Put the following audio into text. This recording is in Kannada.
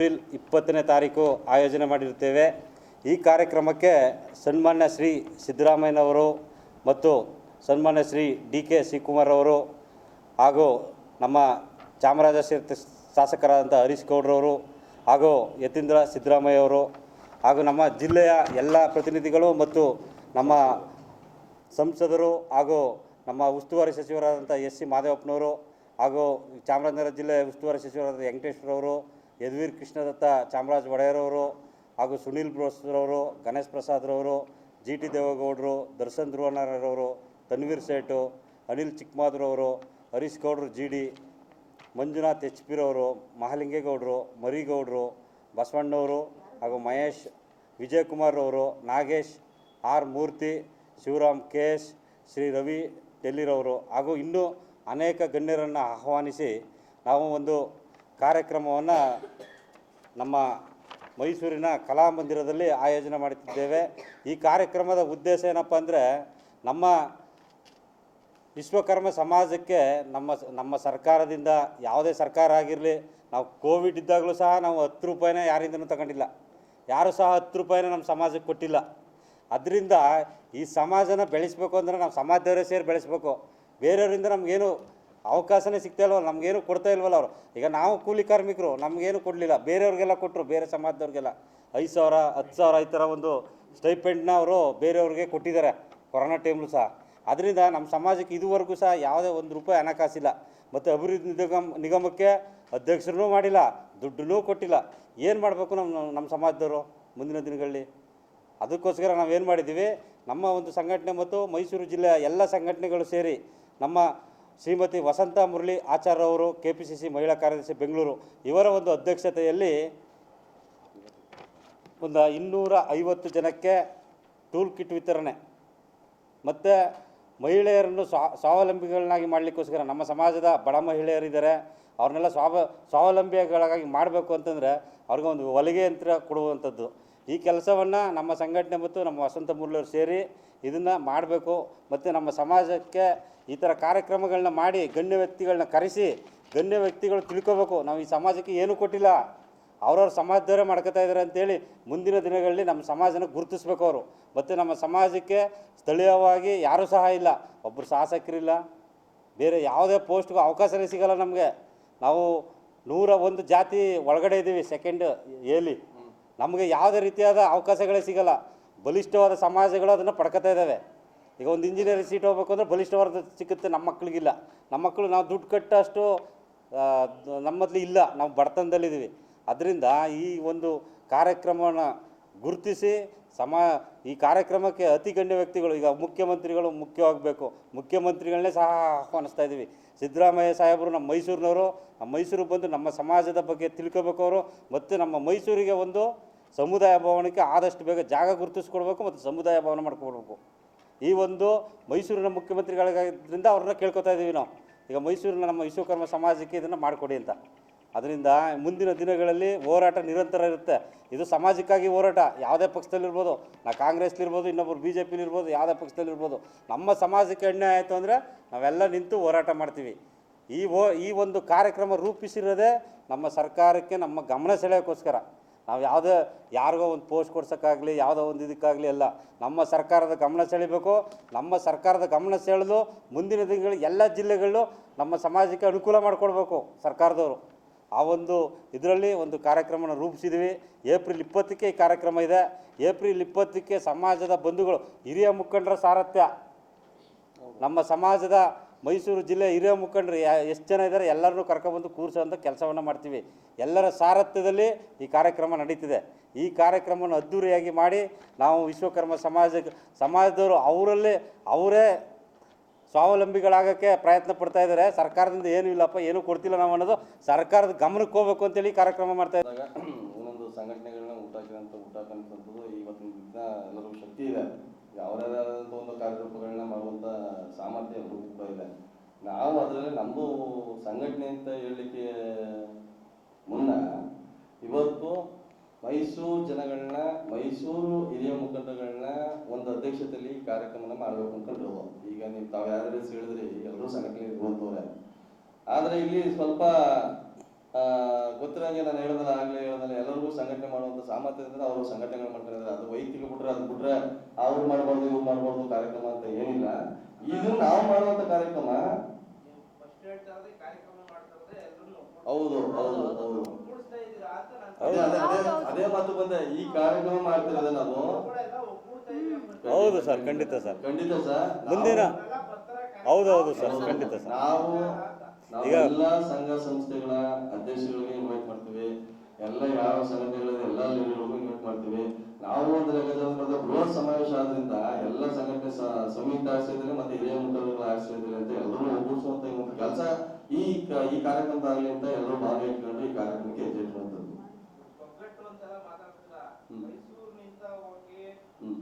ಏಪ್ರಿಲ್ ಇಪ್ಪತ್ತನೇ ತಾರೀಕು ಆಯೋಜನೆ ಮಾಡಿರುತ್ತೇವೆ. ಈ ಕಾರ್ಯಕ್ರಮಕ್ಕೆ ಸನ್ಮಾನ್ಯ ಶ್ರೀ ಸಿದ್ದರಾಮಯ್ಯನವರು ಮತ್ತು ಸನ್ಮಾನ್ಯ ಶ್ರೀ ಡಿ ಕೆ ಶಿವಕುಮಾರ್ ಅವರು ಹಾಗೂ ನಮ್ಮ ಚಾಮರಾಜ ಶಾಸಕರಾದಂಥ ಹರೀಶ್ ಗೌಡ್ರವರು ಹಾಗೂ ಯತೀಂದ್ರ ಸಿದ್ದರಾಮಯ್ಯ ಅವರು ಹಾಗೂ ನಮ್ಮ ಜಿಲ್ಲೆಯ ಎಲ್ಲ ಪ್ರತಿನಿಧಿಗಳು ಮತ್ತು ನಮ್ಮ ಸಂಸದರು ಹಾಗೂ ನಮ್ಮ ಉಸ್ತುವಾರಿ ಸಚಿವರಾದಂಥ ಎಸ್ ಸಿ ಮಾದೇವಪ್ಪನವರು ಹಾಗೂ ಚಾಮರಾಜನಗರ ಜಿಲ್ಲೆಯ ಉಸ್ತುವಾರಿ ಸಚಿವರಾದ ವೆಂಕಟೇಶ್ವರವರು ಯದುವೀರ್ ಕೃಷ್ಣದತ್ತ ಚಾಮರಾಜ ಒಡೆಯರವರು ಹಾಗೂ ಸುನೀಲ್ ಬ್ರೋಸ್ರವರು ಗಣೇಶ್ ಪ್ರಸಾದ್ರವರು, ಜಿ ಟಿ ದೇವೇಗೌಡರು, ದರ್ಶನ್ ಧ್ರುವನಾರವರು ತನ್ವೀರ್ ಸೇಠು, ಅನಿಲ್ ಚಿಕ್ಕಮಾದ್ರವರು, ಹರೀಶ್ ಗೌಡ್ರು, ಜಿ ಡಿ, ಮಂಜುನಾಥ್ ಎಚ್ ಪಿರವರು ಮಹಾಲಿಂಗೇಗೌಡರು, ಮರಿಗೌಡರು, ಬಸವಣ್ಣವರು ಹಾಗೂ ಮಹೇಶ್, ವಿಜಯಕುಮಾರ್ ಅವರು Nagesh, R Murthy, Shivaram K S Shri Ravi ಡೆಲ್ಲಿರವರು ಹಾಗೂ ಇನ್ನೂ ಅನೇಕ ಗಣ್ಯರನ್ನು ಆಹ್ವಾನಿಸಿ ನಾವು ಒಂದು ಕಾರ್ಯಕ್ರಮವನ್ನು ನಮ್ಮ ಮೈಸೂರಿನ ಕಲಾಮಂದಿರದಲ್ಲಿ ಆಯೋಜನೆ ಮಾಡುತ್ತಿದ್ದೇವೆ ಈ ಕಾರ್ಯಕ್ರಮದ ಉದ್ದೇಶ ಏನಪ್ಪ ಅಂದರೆ ನಮ್ಮ ವಿಶ್ವಕರ್ಮ ಸಮಾಜಕ್ಕೆ ನಮ್ಮ ನಮ್ಮ ಸರ್ಕಾರದಿಂದ ಯಾವುದೇ ಸರ್ಕಾರ ಆಗಿರಲಿ, ನಾವು ಕೋವಿಡ್ ಇದ್ದಾಗಲೂ ಸಹ ನಾವು ಹತ್ತು ರೂಪಾಯಿನ ಯಾರಿಂದನೂ ತಗೊಂಡಿಲ್ಲ. ಯಾರೂ ಸಹ ಹತ್ತು ರೂಪಾಯಿನ ನಮ್ಮ ಸಮಾಜಕ್ಕೆ ಕೊಟ್ಟಿಲ್ಲ. ಅದರಿಂದ ಈ ಸಮಾಜನ ಬೆಳೆಸಬೇಕು ಅಂದರೆ ನಾವು ಸಮಾಜದವರೇ ಸೇರಿ ಬೆಳೆಸಬೇಕು. ಬೇರೆಯವರಿಂದ ನಮಗೇನು ಅವಕಾಶನೇ ಸಿಗ್ತಾ ಇಲ್ವಲ್ಲ, ನಮಗೇನು ಕೊಡ್ತಾ ಇಲ್ವಲ್ಲ ಅವರು. ಈಗ ನಾವು ಕೂಲಿ ಕಾರ್ಮಿಕರು, ನಮಗೇನು ಕೊಡಲಿಲ್ಲ. ಬೇರೆಯವ್ರಿಗೆಲ್ಲ ಕೊಟ್ಟರು ಬೇರೆ ಸಮಾಜದವ್ರಿಗೆಲ್ಲ. ಐದು ಸಾವಿರ, ಹತ್ತು ಸಾವಿರ ಈ ಥರ ಒಂದು ಸ್ಟೈಪೆಂಡ್ನ ಅವರು ಬೇರೆಯವ್ರಿಗೆ ಕೊಟ್ಟಿದ್ದಾರೆ, ಕೊರೋನಾ ಟೈಮ್ಲು ಸಹ. ಅದರಿಂದ ನಮ್ಮ ಸಮಾಜಕ್ಕೆ ಇದುವರೆಗೂ ಸಹ ಯಾವುದೇ ಒಂದು ರೂಪಾಯಿ ಹಣಕಾಸಿಲ್ಲ. ಮತ್ತು ಅಭಿವೃದ್ಧಿ ನಿಗಮ, ನಿಗಮಕ್ಕೆ ಅಧ್ಯಕ್ಷರೂ ಮಾಡಿಲ್ಲ, ದುಡ್ಡನ್ನೂ ಕೊಟ್ಟಿಲ್ಲ. ಏನು ಮಾಡಬೇಕು ನಮ್ಮ ನಮ್ಮ ಸಮಾಜದವರು ಮುಂದಿನ ದಿನಗಳಲ್ಲಿ? ಅದಕ್ಕೋಸ್ಕರ ನಾವೇನು ಮಾಡಿದ್ದೀವಿ, ನಮ್ಮ ಒಂದು ಸಂಘಟನೆ ಮತ್ತು ಮೈಸೂರು ಜಿಲ್ಲೆಯ ಎಲ್ಲ ಸಂಘಟನೆಗಳು ಸೇರಿ ನಮ್ಮ ಶ್ರೀಮತಿ ವಸಂತ ಮುರಳಿ ಆಚಾರ್ಯ ಅವರು ಕೆ ಪಿ ಸಿ ಸಿ ಮಹಿಳಾ ಕಾರ್ಯದರ್ಶಿ ಬೆಂಗಳೂರು, ಇವರ ಒಂದು ಅಧ್ಯಕ್ಷತೆಯಲ್ಲಿ ಒಂದು ಇನ್ನೂರ ಐವತ್ತು ಜನಕ್ಕೆ ಟೂಲ್ ಕಿಟ್ ವಿತರಣೆ. ಮತ್ತು ಮಹಿಳೆಯರನ್ನು ಸ್ವಾ, ಸ್ವಾವಲಂಬಿಗಳನ್ನಾಗಿ ಮಾಡಲಿಕ್ಕೋಸ್ಕರ ನಮ್ಮ ಸಮಾಜದ ಬಡ ಮಹಿಳೆಯರಿದ್ದಾರೆ. ಅವ್ರನ್ನೆಲ್ಲ ಸ್ವಾವ, ಸ್ವಾವಲಂಬಿಗಳಾಗಿ ಮಾಡಬೇಕು ಅಂತಂದರೆ ಅವ್ರಿಗೆ ಒಂದು ಹೊಲಿಗೆ ಯಂತ್ರ ಕೊಡುವಂಥದ್ದು. ಈ ಕೆಲಸವನ್ನು ನಮ್ಮ ಸಂಘಟನೆ ಮತ್ತು ನಮ್ಮ ವಸಂತ ಮುರಳಿಯವರು ಸೇರಿ ಇದನ್ನು ಮಾಡಬೇಕು ಮತ್ತು ನಮ್ಮ ಸಮಾಜಕ್ಕೆ ಈ ಥರ ಕಾರ್ಯಕ್ರಮಗಳನ್ನ ಮಾಡಿ ಗಣ್ಯ ವ್ಯಕ್ತಿಗಳನ್ನ ಕರೆಸಿ ಗಣ್ಯ ವ್ಯಕ್ತಿಗಳು ತಿಳ್ಕೋಬೇಕು ನಾವು ಈ ಸಮಾಜಕ್ಕೆ ಏನೂ ಕೊಟ್ಟಿಲ್ಲ ಅವ್ರವ್ರ ಸಮಾಜದವರೇ ಮಾಡ್ಕೋತಾ ಇದ್ದಾರೆ ಅಂತೇಳಿ ಮುಂದಿನ ದಿನಗಳಲ್ಲಿ ನಮ್ಮ ಸಮಾಜನ ಗುರುತಿಸ್ಬೇಕು ಅವರು ಮತ್ತು ನಮ್ಮ ಸಮಾಜಕ್ಕೆ ಸ್ಥಳೀಯವಾಗಿ ಯಾರೂ ಸಹ ಇಲ್ಲ ಒಬ್ಬರು ಶಾಸಕರಿಲ್ಲ ಬೇರೆ ಯಾವುದೇ ಪೋಸ್ಟ್ಗೂ ಅವಕಾಶನೇ ಸಿಗಲ್ಲ ನಮಗೆ ನಾವು ನೂರ ಒಂದು ಜಾತಿ ಒಳಗಡೆ ಇದ್ದೀವಿ ಸೆಕೆಂಡ್ ಏಲಿ ನಮಗೆ ಯಾವುದೇ ರೀತಿಯಾದ ಅವಕಾಶಗಳೇ ಸಿಗಲ್ಲ. ಬಲಿಷ್ಠವಾದ ಸಮಾಜಗಳು ಅದನ್ನು ಪಡ್ಕೊತಾ ಇದ್ದಾವೆ. ಈಗ ಒಂದು ಇಂಜಿನಿಯರಿಂಗ್ ಸೀಟ್ ಹೋಗ್ಬೇಕು ಅಂದರೆ ಬಲಿಷ್ಠವಾದ ಸಿಕ್ಕುತ್ತೆ ನಮ್ಮ ಮಕ್ಕಳಿಗಿಲ್ಲ ನಮ್ಮ ಮಕ್ಕಳು ನಾವು ದುಡ್ಡು ಕಟ್ಟಷ್ಟು ನಮ್ಮಲ್ಲಿ ಇಲ್ಲ. ನಾವು ಬಡತನದಲ್ಲಿದ್ದೀವಿ. ಅದರಿಂದ ಈ ಒಂದು ಕಾರ್ಯಕ್ರಮವನ್ನು ಗುರುತಿಸಿ ಸಮ, ಈ ಕಾರ್ಯಕ್ರಮಕ್ಕೆ ಅತಿ ಗಣ್ಯ ವ್ಯಕ್ತಿಗಳು, ಈಗ ಮುಖ್ಯಮಂತ್ರಿಗಳು ಮುಖ್ಯವಾಗಬೇಕು. ಮುಖ್ಯಮಂತ್ರಿಗಳನ್ನೇ ಸಹ ಆಹ್ವಾನಿಸ್ತಾ ಇದ್ದೀವಿ. ಸಿದ್ದರಾಮಯ್ಯ ಸಾಹೇಬರು ನಮ್ಮ ಮೈಸೂರಿನವರು. ಮೈಸೂರಿಗೆ ಬಂದು ನಮ್ಮ ಸಮಾಜದ ಬಗ್ಗೆ ತಿಳ್ಕೋಬೇಕು ಅವರು. ಮತ್ತು ನಮ್ಮ ಮೈಸೂರಿಗೆ ಒಂದು ಸಮುದಾಯ ಭವನಕ್ಕೆ ಆದಷ್ಟು ಬೇಗ ಜಾಗ ಗುರುತಿಸ್ಕೊಡ್ಬೇಕು ಮತ್ತು ಸಮುದಾಯ ಭವನ ಮಾಡ್ಕೊಡ್ಬೇಕು. ಈ ಒಂದು ಮೈಸೂರಿನ ಮುಖ್ಯಮಂತ್ರಿಗಳಿಗಾಗಿದ್ದರಿಂದ ಅವ್ರನ್ನ ಕೇಳ್ಕೊತಾ ಇದ್ದೀವಿ ನಾವು. ಈಗ ಮೈಸೂರಿನ ನಮ್ಮ ವಿಶ್ವಕರ್ಮ ಸಮಾಜಕ್ಕೆ ಇದನ್ನು ಮಾಡಿಕೊಡಿ ಅಂತ. ಅದರಿಂದ ಮುಂದಿನ ದಿನಗಳಲ್ಲಿ ಹೋರಾಟ ನಿರಂತರ ಇರುತ್ತೆ. ಇದು ಸಮಾಜಕ್ಕಾಗಿ ಹೋರಾಟ. ಯಾವುದೇ ಪಕ್ಷದಲ್ಲಿರ್ಬೋದು ನಾ ಕಾಂಗ್ರೆಸ್ಲಿರ್ಬೋದು ಇನ್ನೊಬ್ಬರು ಬಿ ಜೆ ಪಿಲಿರ್ಬೋದು ಯಾವುದೇ ಪಕ್ಷದಲ್ಲಿರ್ಬೋದು ನಮ್ಮ ಸಮಾಜಕ್ಕೆ ಅನ್ಯಾಯ ಆಯಿತು ಅಂದರೆ ನಾವೆಲ್ಲ ನಿಂತು ಹೋರಾಟ ಮಾಡ್ತೀವಿ. ಈ ಈ ಒಂದು ಕಾರ್ಯಕ್ರಮ ರೂಪಿಸಿರೋದೇ ನಮ್ಮ ಸರ್ಕಾರಕ್ಕೆ ನಮ್ಮ ಗಮನ ಸೆಳೆಯೋಕ್ಕೋಸ್ಕರ. ನಾವು ಯಾವುದೇ, ಯಾರಿಗೋ ಒಂದು ಪೋಸ್ಟ್ ಕೊಡ್ಸೋಕ್ಕಾಗಲಿ, ಯಾವುದೋ ಒಂದು ಇದಕ್ಕಾಗಲಿ ಅಲ್ಲ ನಮ್ಮ ಸರ್ಕಾರದ ಗಮನ ಸೆಳಿಬೇಕು. ನಮ್ಮ ಸರ್ಕಾರದ ಗಮನ ಸೆಳೆದು ಮುಂದಿನ ದಿನಗಳು ಎಲ್ಲ ಜಿಲ್ಲೆಗಳಲ್ಲೂ ನಮ್ಮ ಸಮಾಜಕ್ಕೆ ಅನುಕೂಲ ಮಾಡಿಕೊಡ್ಬೇಕು ಸರ್ಕಾರದವರು. ಆ ಒಂದು ಇದರಲ್ಲಿ ಒಂದು ಕಾರ್ಯಕ್ರಮನ ರೂಪಿಸಿದ್ವಿ. ಏಪ್ರಿಲ್ ಇಪ್ಪತ್ತಕ್ಕೆ ಈ ಕಾರ್ಯಕ್ರಮ ಇದೆ. ಏಪ್ರಿಲ್ ಇಪ್ಪತ್ತಕ್ಕೆ ಸಮಾಜದ ಬಂಧುಗಳು, ಹಿರಿಯ ಮುಖಂಡರ ಸಾರಥ್ಯ. ನಮ್ಮ ಸಮಾಜದ ಮೈಸೂರು ಜಿಲ್ಲೆ ಹಿರಿಯ ಮುಖಂಡರು ಎಷ್ಟು ಜನ ಇದ್ದಾರೆ ಎಲ್ಲರನ್ನೂ ಕರ್ಕೊಬಂದು ಕೂರಿಸೋಂಥ ಕೆಲಸವನ್ನು ಮಾಡ್ತೀವಿ. ಎಲ್ಲರ ಸಾರಥ್ಯದಲ್ಲಿ ಈ ಕಾರ್ಯಕ್ರಮ ನಡೀತಿದೆ. ಈ ಕಾರ್ಯಕ್ರಮವನ್ನು ಅದ್ಧೂರಿಯಾಗಿ ಮಾಡಿ ನಾವು ವಿಶ್ವಕರ್ಮ ಸಮಾಜ, ಸಮಾಜದವರು ಅವರಲ್ಲೇ ಅವರೇ ಸ್ವಾವಲಂಬಿಗಳಾಗೋಕ್ಕೆ ಪ್ರಯತ್ನ ಪಡ್ತಾ ಇದ್ದಾರೆ. ಸರ್ಕಾರದಿಂದ ಏನೂ ಇಲ್ಲಪ್ಪ, ಏನೂ ಕೊಡ್ತಿಲ್ಲ ನಾವು ಅನ್ನೋದು ಸರ್ಕಾರದ ಗಮನಕ್ಕೆ ಹೋಗ್ಬೇಕು ಅಂತೇಳಿ ಕಾರ್ಯಕ್ರಮ ಮಾಡ್ತಾ ಇದ್ದಾರೆ. ಒಂದೊಂದು ಸಂಘಟನೆಗಳನ್ನ ಊಟ ಊಟ ಇವತ್ತಿನ ಎಲ್ಲರಿಗೂ ಶಕ್ತಿ ಇದೆ. ಯಾವುದೇ ಆದಂಥ ಒಂದು ಕಾರ್ಯರೂಪಗಳನ್ನ ಮಾಡುವಂಥ ಸಾಮರ್ಥ್ಯ ಎಲ್ರಿಗೂ ಕೂಡ ಇದೆ. ನಾವು ಅದರಲ್ಲಿ ನಮ್ಮದು ಸಂಘಟನೆ ಅಂತ ಹೇಳಲಿಕ್ಕೆ ಮುನ್ನ ಇವತ್ತು ಮೈಸೂರು ಜನಗಳನ್ನ ಮೈಸೂರು ಹಿರಿಯ ಮುಖಂಡಗಳನ್ನ ಒಂದು ಅಧ್ಯಕ್ಷತೆಯಲ್ಲಿ ಕಾರ್ಯಕ್ರಮವನ್ನು ಮಾಡಬೇಕು ಅನ್ಕೊಂಡು ಈಗ ನೀವು ತಾವು ಯಾರು ಹೇಳಿದ್ರಿ ಎಲ್ಲರೂ ಸಂಘಟನೆ ಇರುವಂತವ್ರೆ ಆದರೆ ಇಲ್ಲಿ ಸ್ವಲ್ಪ ಗೊತ್ತಿರಂಗೆ ನಾನು ಹೇಳಿದ್ರೆ ಆಗ್ಲೇ ಹೇಳಿದ್ರೆ ಎಲ್ಲರಿಗೂ ಸಂಘಟನೆ ಮಾಡುವಂತ ಸಾಮರ್ಥ್ಯದಿಂದ ಅವರು ಸಂಘಟನೆ ಮಾಡ್ತಾರೆ. ಅದು ವೈಯಕ್ತಿಕ ಬಿಟ್ರೆ ಅದು ಬಿಟ್ರೆ ಅವ್ರು ಮಾಡಬಾರ್ದು ಇವ್ರು ಮಾಡಬಾರ್ದು ಕಾರ್ಯಕ್ರಮ ಅಂತ ಏನಿಲ್ಲ. ಇದು ನಾವು ಮಾಡುವಂಥ ಕಾರ್ಯಕ್ರಮ. ಹೌದು ಹೌದು ಹೌದು. ಅದೇ ಅದೇ ಅದೇ ಅದೇ ಮಾತು ಬಂದೆ. ಈ ಕಾರ್ಯಕ್ರಮ ಮಾಡ್ತಿರೋದೇ ನಾವು. ಹೌದು ಸರ್ ಖಂಡಿತ ಸರ್. ಖಂಡಿತ ಸರ್. ಮುಂದಿನ ಎಲ್ಲ ಹೌದು ಹೌದು ಸರ್ ಖಂಡಿತ ಸರ್. ನಾವು ಈಗ- ಎಲ್ಲ ಸಂಘ ಸಂಸ್ಥೆಗಳ ಅಧ್ಯಕ್ಷಗಳಿಗೆ ಇನ್ವೈಟ್ ಮಾಡ್ತೀವಿ. ಎಲ್ಲ ಯಾವ ಸಂಘಟನೆಗಳಿದೆ ಎಲ್ಲ ಲೀಡರ್ಗಳಿಗೂ ಇನ್ವೈಟ್ ಮಾಡ್ತೀವಿ. ನಾವು ಒಂದು ಲೆಕ್ಕಚಾರದ ಬೃಹತ್ ಸಮಾವೇಶ ಆದ್ರಿಂದ ಎಲ್ಲ ಸಂಘಟನೆ ಸಂಯುಕ್ತ ಆಶ್ರಯದಲ್ಲಿ ಮತ್ತೆ ಹಿರಿಯ ಮುಖಂಡರುಗಳ ಆಶ್ರಯದಲ್ಲಿ ಅಂತ ಎಲ್ಲರೂ ಒಗ್ಗೂಡಿಸುವಂತ ಒಂದು ಕೆಲಸ ಈ ಈ ಈ ಕಾರ್ಯಕ್ರಮದಾಗಲಿ ಅಂತ ಎಲ್ಲರೂ ಭಾಗವಹಿಸ್ಕೊಂಡು ಈ ಕಾರ್ಯಕ್ರಮಕ್ಕೆ ಹೆಜ್ಜೆ ಇಡುವಂಥದ್ದು ಹ್ಮ್.